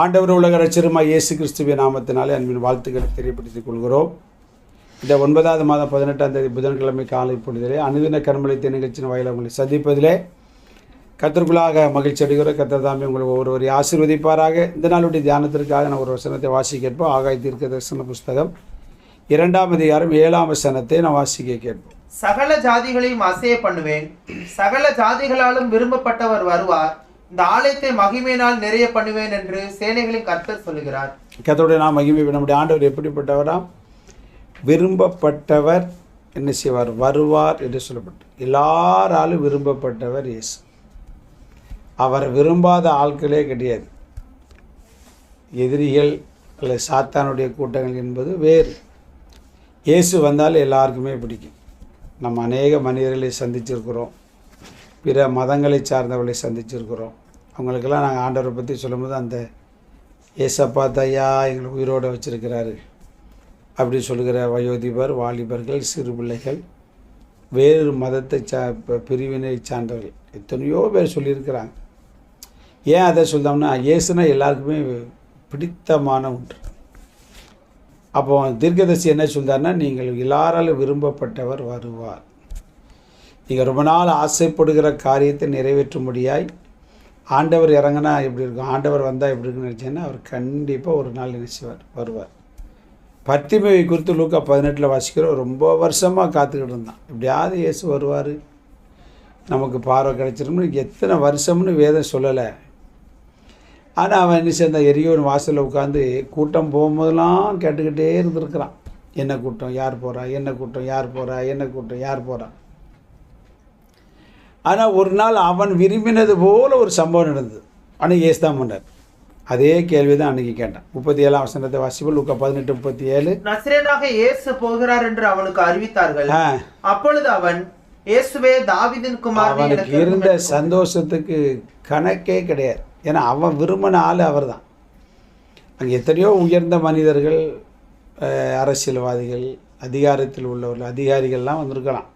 ஆண்டவர் உலக ரட்சருமா இயேசு கிறிஸ்துவின் நாமத்தினாலே அன்பின் வாழ்த்துக்களை தெரியப்படுத்திக் கொள்கிறோம். இந்த ஒன்பதாவது மாதம் பதினெட்டாம் தேதி புதன்கிழமை காலை பொழுதிலே அனுதின கண்மலை நிகழ்ச்சியின் வாயிலாக உங்களை சந்திப்பதிலே கத்தருக்குள்ளாக மகிழ்ச்சி அடைகிறோம். கத்தர் தாமே உங்களுக்கு ஒவ்வொருவரை ஆசீர்வதிப்பாராக. இந்த நாளுடைய தியானத்திற்காக நான் ஒரு வசனத்தை வாசிக்க கேட்போம் ஆகாய தீர்க்க தரிசன புஸ்தகம் இரண்டாம் அதிகாரம் ஏழாம் வசனத்தை நான் வாசிக்க கேட்போம். சகல ஜாதிகளையும் அசைய பண்ணுவேன். சகல ஜாதிகளாலும் விரும்பப்பட்டவர் வருவார். இந்த ஆலயத்தை மகிமையினால் நிறைய பண்ணுவேன் என்று சேனைகளின் கர்த்தர் சொல்லுகிறார். கத்தோடைய நாம் மகிமை நம்முடைய ஆண்டவர் எப்படிப்பட்டவராம் விரும்பப்பட்டவர் என்ன செய்வார்? வருவார் என்று சொல்லப்பட்டு. எல்லாராலும் விரும்பப்பட்டவர் இயேசு. அவரை விரும்பாத ஆட்களே கிடையாது. எதிரிகள் அல்லது சாத்தானுடைய கூட்டங்கள் என்பது வேறு. இயேசு வந்தால் எல்லாருக்குமே பிடிக்கும். நம்ம அநேக மனிதர்களை சந்திச்சிருக்கிறோம். பிற மதங்களை சார்ந்தவர்களை சந்திச்சிருக்கிறோம். அவங்களுக்கெல்லாம் நாங்கள் ஆண்டவரை பற்றி சொல்லும்போது அந்த ஏசப்பா தையா எங்களை உயிரோடு வச்சுருக்கிறாரு அப்படி சொல்லுகிற வயோதிபர் வாலிபர்கள் சிறு பிள்ளைகள் வேறு மதத்தை சா பிரிவினை சார்ந்தவர்கள். எத்தனையோ பேர் சொல்லியிருக்கிறாங்க. ஏன் அதை சொல்தோம்னா இயேசுனா எல்லாருக்குமே பிடித்தமான ஒன்று. அப்போ தீர்க்கதர்சி என்ன சொல்றாருன்னா நீங்கள் எல்லாராலும் விரும்பப்பட்டவர் வருவார். நீங்கள் ரொம்ப நாள் ஆசைப்படுகிற காரியத்தை நிறைவேற்றும்படியாய் ஆண்டவர் இறங்கினா எப்படி இருக்கும்? ஆண்டவர் வந்தால் எப்படி இருக்குன்னு நினச்சேன்னா அவர் கண்டிப்பாக ஒரு நாள் நினைச்சுவார் வருவார். பத்திமையை குறித்து லூக்கா பதினெட்டில் வாசிக்கிறோம் ரொம்ப வருஷமாக காத்துக்கிட்டு இருந்தான். எப்படியாவது இயேசு வருவார். நமக்கு பார்வை கிடைச்சிரும்னு எத்தனை வருஷம்னு வேதம் சொல்லலை. ஆனால் அவன் என்ன சேர்ந்த எரியோன் வாசலில் உட்காந்து கூட்டம் போகும்போதெல்லாம் கேட்டுக்கிட்டே இருந்திருக்கிறான். என்ன கூட்டம்? யார் போகிறா என்ன கூட்டம்? யார் போகிறா என்ன கூட்டம்? யார் போகிறா ஆனால் ஒரு நாள் அவன் விரும்பினது போல ஒரு சம்பவம் நடந்தது. ஆனால் இயேசு தான் பண்ணார் அதே கேள்வி தான் அன்றைக்கி கேட்டான். முப்பத்தி ஏழாம் வசனத்தை வாசிப்பு லுக்கா பதினெட்டு முப்பத்தி ஏழு நசிரேனாக இயேசு போகிறார் என்று அவனுக்கு அறிவித்தார்கள். அப்பொழுது அவன் இயேசுவே தாவீதின் குமாரனே அவனுக்கு இருந்த சந்தோஷத்துக்கு கணக்கே கிடையாது. ஏன்னா அவன் விரும்பின ஆள் அவர் தான் அங்கே எத்தனையோ உயர்ந்த மனிதர்கள் அரசியல்வாதிகள் அதிகாரத்தில் உள்ளவர்கள் அதிகாரிகள்லாம் வந்திருக்கலாம்.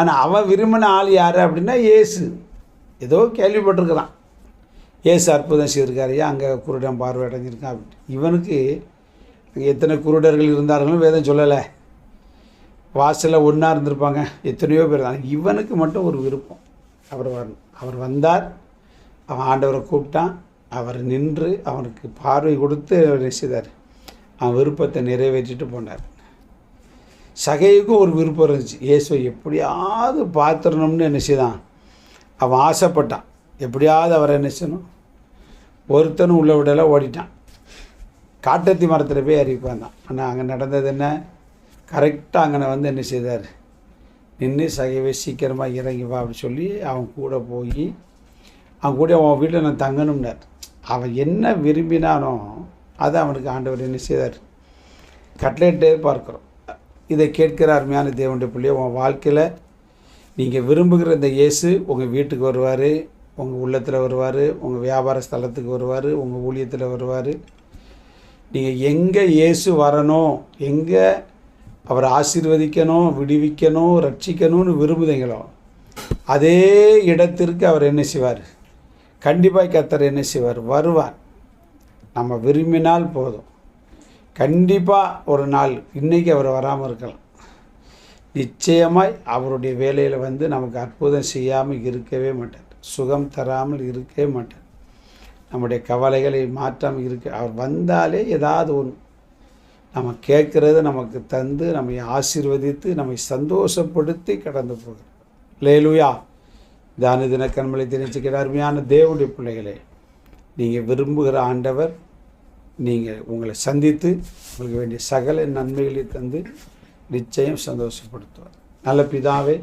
ஆனால் அவன் விரும்பின ஆள் யார் அப்படின்னா ஏசு ஏதோ கேள்விப்பட்டிருக்கிறான். ஏசு அற்புதம் செய்திருக்காருயா அங்கே குருடன் பார்வை அடைஞ்சிருக்கான் அப்படின்ட்டு. இவனுக்கு அங்கே எத்தனை குருடர்கள் இருந்தார்களும் வேதம் சொல்லலை. வாசலில் ஒன்றா இருந்திருப்பாங்க. எத்தனையோ பேர். தான் இவனுக்கு மட்டும் ஒரு விருப்பம். அவர் வரணும் அவர் வந்தார். அவன் ஆண்டவரை கூப்பிட்டான். அவர் நின்று அவனுக்கு பார்வை கொடுத்து அவர் செய்தார்? அவன் விருப்பத்தை நிறைவேற்றிட்டு போனார். சகைக்கும் ஒரு விருப்பம் இருந்துச்சு. இயேசுவை எப்படியாவது பார்த்துடணும்னு என்ன செய்தான்? அவன் ஆசைப்பட்டான். எப்படியாவது அவரை என்ன செய்யணும்? ஒருத்தனும் உள்ள விடல ஓடிட்டான். காட்டத்தி மரத்தில் போய் அறிவிப்பான் தான் ஆனால் அங்கே நடந்தது என்ன? கரெக்டாக அங்கே வந்து என்ன செய்தார்? நின்று சகையவே சீக்கிரமாக இறங்கி வா சொல்லி அவன் கூட போய் அவன் கூட அவன் வீட்டில் நான் தங்கணும்னார். அவன் என்ன விரும்பினானோ அதை அவனுக்கு ஆண்டவர் என்ன செய்தார்? கட்லேட்டே பார்க்குறோம். இதை கேட்கிற அருமையான தேவனுடைய பிள்ளைய உன் வாழ்க்கையில் நீங்கள் விரும்புகிற இந்த இயேசு உங்கள் வீட்டுக்கு வருவார் உங்கள் உள்ளத்தில் வருவார் உங்கள் வியாபார ஸ்தலத்துக்கு வருவார் உங்கள் ஊழியத்தில் வருவார். நீங்கள் எங்கே இயேசு வரணும் எங்கே அவர் ஆசீர்வதிக்கணும் விடுவிக்கணும் ரட்சிக்கணும்னு விரும்புதீங்களோ அதே இடத்திற்கு அவர் என்ன செய்வார்? கண்டிப்பாக கத்தர் என்ன செய்வார்? வருவார். நம்ம விரும்பினால் போதும். கண்டிப்பாக ஒரு நாள் இன்றைக்கி அவர் வராமல் இருக்கலாம். நிச்சயமாய் அவருடைய வேலையில் வந்து நமக்கு அற்புதம் செய்யாமல் இருக்கவே மாட்டார். சுகம் தராமல் இருக்கவே மாட்டார். நம்முடைய கவலைகளை மாற்றாமல் இருக்க அவர் வந்தாலே ஏதாவது ஒன்று நம்ம கேட்குறத நமக்கு தந்து நம்மை ஆசீர்வதித்து நம்மை சந்தோஷப்படுத்தி கடந்து போகிறார். லேலுயா தான தின கண்மலை திணிச்சுக்கிற அருமையான தேவனுடைய பிள்ளைகளே நீங்கள் விரும்புகிற ஆண்டவர் நீங்கள் உங்களை சந்தித்து உங்களுக்கு வேண்டிய சகல நன்மைகளை தந்து நிச்சயம் சந்தோஷப்படுத்துவார். நல்ல பிதாவே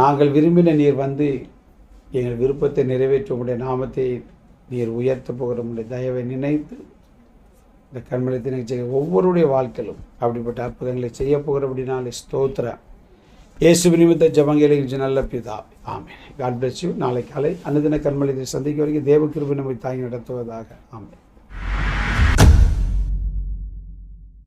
நாங்கள் விரும்பின நீர் வந்து எங்கள் விருப்பத்தை நிறைவேற்ற உடைய நாமத்தை நீர் உயர்த்த போகிற உடைய தயவை நினைத்து இந்த கண்மலை தினச்சை ஒவ்வொருடைய வாழ்க்கையிலும் அப்படிப்பட்ட அற்புதங்களை செய்ய போகிறபடினாலே ஸ்தோத்திரம். இயேசு நிமித்த ஜபங்களை நல்ல பிதா. ஆமென். காட் பிளஸ் யூ நாளை காலை அனுதின கண்மலை சந்திக்க வரைக்கும் தேவ கிருபி நம்மை தாங்கி நடத்துவதாக. ஆமென்.